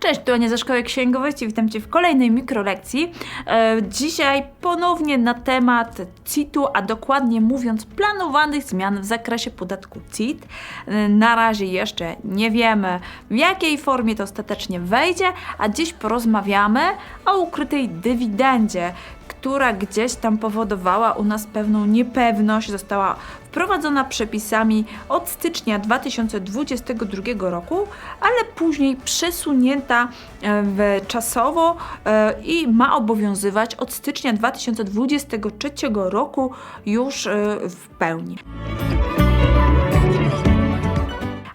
Cześć, tu Ania ze Szkoły Księgowości, witam Cię w kolejnej mikrolekcji. E, dzisiaj ponownie na temat CIT-u, a dokładnie mówiąc planowanych zmian w zakresie podatku CIT. E, na razie jeszcze nie wiemy w jakiej formie to ostatecznie wejdzie, a dziś porozmawiamy o ukrytej dywidendzie, która gdzieś tam powodowała u nas pewną niepewność, została wprowadzona przepisami od stycznia 2022 roku, ale później przesunięta e, czasowo e, i ma obowiązywać od stycznia 2023 roku już e, w pełni.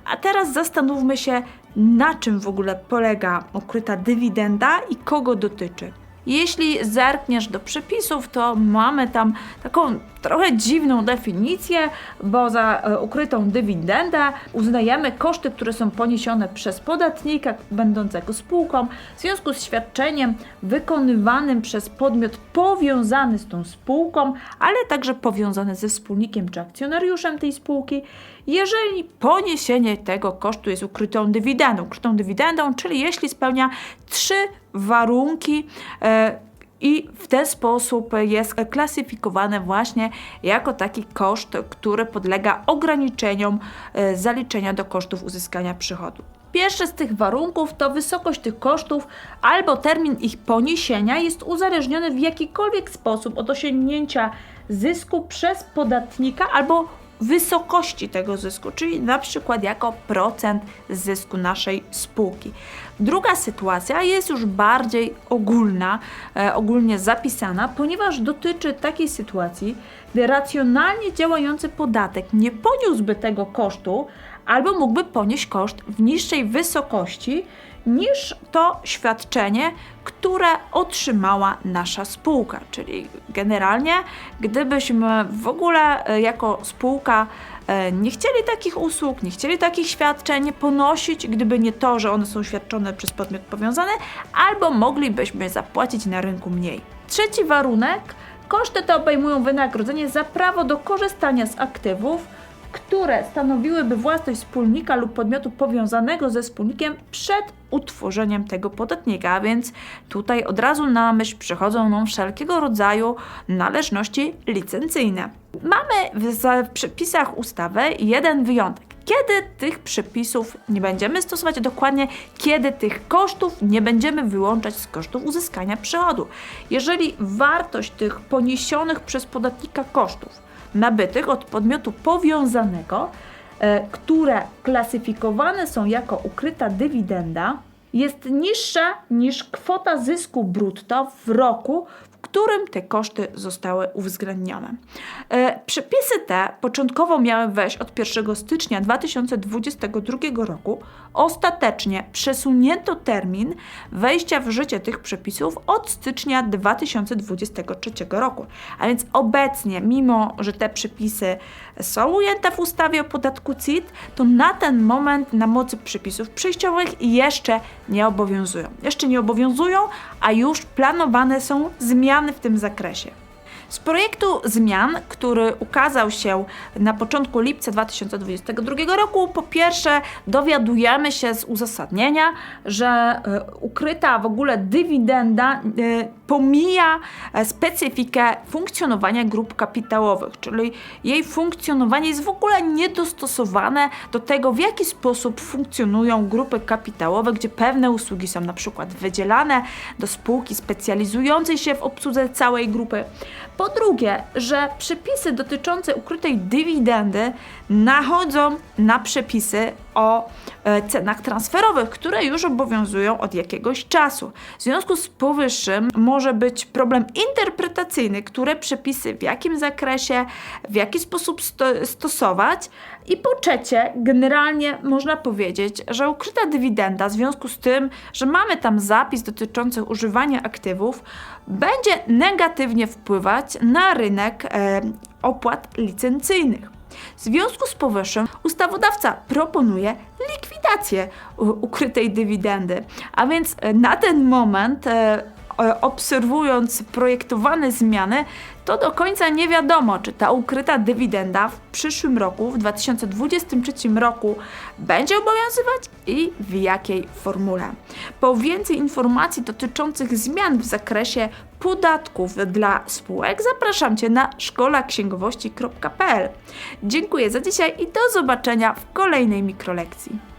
A teraz zastanówmy się, na czym w ogóle polega ukryta dywidenda i kogo dotyczy. Jeśli zerkniesz do przepisów, to mamy tam taką trochę dziwną definicję, bo za e, ukrytą dywidendę uznajemy koszty, które są poniesione przez podatnika będącego spółką w związku z świadczeniem wykonywanym przez podmiot powiązany z tą spółką, ale także powiązany ze wspólnikiem czy akcjonariuszem tej spółki, jeżeli poniesienie tego kosztu jest ukrytą dywidendą. Ukrytą dywidendą, czyli jeśli spełnia trzy warunki. E, i w ten sposób jest klasyfikowane właśnie jako taki koszt, który podlega ograniczeniom e, zaliczenia do kosztów uzyskania przychodu. Pierwszy z tych warunków to wysokość tych kosztów albo termin ich poniesienia jest uzależniony w jakikolwiek sposób od osiągnięcia zysku przez podatnika albo wysokości tego zysku, czyli na przykład jako procent zysku naszej spółki. Druga sytuacja jest już bardziej ogólna, e, ogólnie zapisana, ponieważ dotyczy takiej sytuacji, gdy racjonalnie działający podatek nie poniósłby tego kosztu, albo mógłby ponieść koszt w niższej wysokości niż to świadczenie, które otrzymała nasza spółka. Czyli generalnie, gdybyśmy w ogóle e, jako spółka e, nie chcieli takich usług, nie chcieli takich świadczeń ponosić, gdyby nie to, że one są świadczone przez podmiot powiązany, albo moglibyśmy zapłacić na rynku mniej. Trzeci warunek. Koszty te obejmują wynagrodzenie za prawo do korzystania z aktywów, które stanowiłyby własność wspólnika lub podmiotu powiązanego ze wspólnikiem przed utworzeniem tego podatnika, a więc tutaj od razu na myśl przychodzą nam wszelkiego rodzaju należności licencyjne. Mamy w przepisach ustawy jeden wyjątek kiedy tych przepisów nie będziemy stosować, dokładnie kiedy tych kosztów nie będziemy wyłączać z kosztów uzyskania przychodu. Jeżeli wartość tych poniesionych przez podatnika kosztów nabytych od podmiotu powiązanego, e, które klasyfikowane są jako ukryta dywidenda, jest niższa niż kwota zysku brutto w roku, którym te koszty zostały uwzględnione. E, przepisy te początkowo miały wejść od 1 stycznia 2022 roku. Ostatecznie przesunięto termin wejścia w życie tych przepisów od stycznia 2023 roku. A więc obecnie, mimo że te przepisy są ujęte w ustawie o podatku CIT, to na ten moment na mocy przepisów przejściowych jeszcze nie obowiązują. Jeszcze nie obowiązują, a już planowane są zmiany w tym zakresie. Z projektu zmian, który ukazał się na początku lipca 2022 roku, po pierwsze dowiadujemy się z uzasadnienia, że e, ukryta w ogóle dywidenda e, pomija e, specyfikę funkcjonowania grup kapitałowych, czyli jej funkcjonowanie jest w ogóle niedostosowane do tego, w jaki sposób funkcjonują grupy kapitałowe, gdzie pewne usługi są na przykład wydzielane do spółki specjalizującej się w obsłudze całej grupy. Po drugie, że przepisy dotyczące ukrytej dywidendy nachodzą na przepisy o e, cenach transferowych, które już obowiązują od jakiegoś czasu. W związku z powyższym może być problem interpretacyjny, które przepisy w jakim zakresie, w jaki sposób sto stosować. I po trzecie, generalnie można powiedzieć, że ukryta dywidenda w związku z tym, że mamy tam zapis dotyczący używania aktywów, będzie negatywnie wpływać na rynek e, opłat licencyjnych. W związku z powyższym ustawodawca proponuje likwidację ukrytej dywidendy, a więc e, na ten moment e, e, obserwując projektowane zmiany, to do końca nie wiadomo, czy ta ukryta dywidenda w przyszłym roku, w 2023 roku, będzie obowiązywać i w jakiej formule. Po więcej informacji dotyczących zmian w zakresie podatków dla spółek zapraszam Cię na szkolaksięgowości.pl. Dziękuję za dzisiaj i do zobaczenia w kolejnej mikrolekcji.